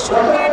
আসন্ন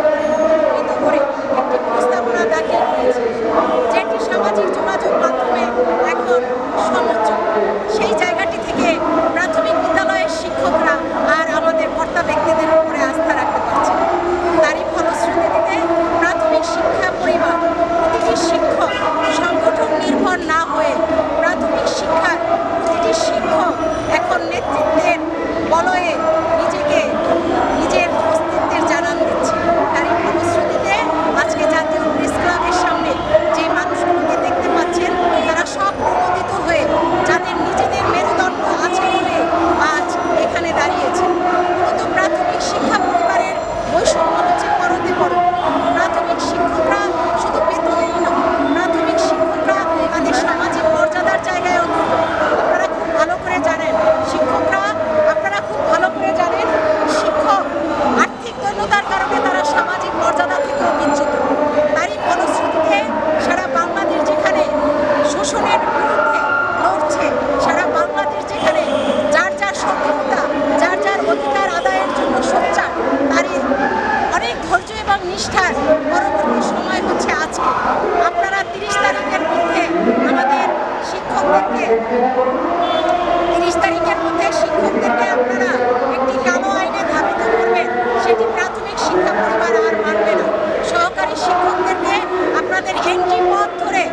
সময় হচ্ছে আজকে। আপনারা তিরিশ তারিখের মধ্যে আমাদের শিক্ষকদেরকে, তিরিশ তারিখের মধ্যে শিক্ষকদেরকে আপনারা একটি কালো আইনে ধাবিত করবেন, সেটি প্রাথমিক শিক্ষা পরিবার আর মানবে না। সহকারী শিক্ষকদেরকে আপনাদের এন্ট্রি পথ ধরে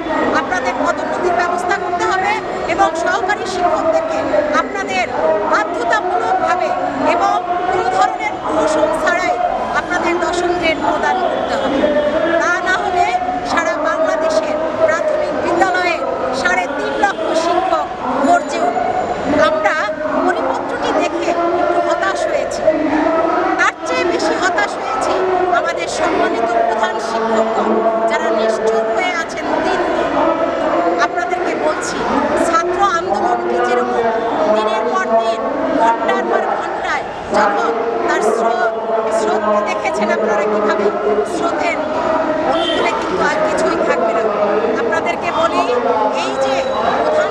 আপনাদের পদোন্নতির ব্যবস্থা করতে হবে এবং সহকারী শিক্ষকদেরকে আপনাদের বাধ্যতামূলকভাবে এবং কোনো ধরনের কোনো ছাড়াই আপনাদের দশম গ্রেড প্রদান করতে জন্ম তার স্রোত, স্রোতকে দেখেছেন আপনারা কীভাবে? স্রোতের অনুকূলে কিন্তু আর কিছুই থাকবে না। আপনাদেরকে বলি, এই যে প্রধান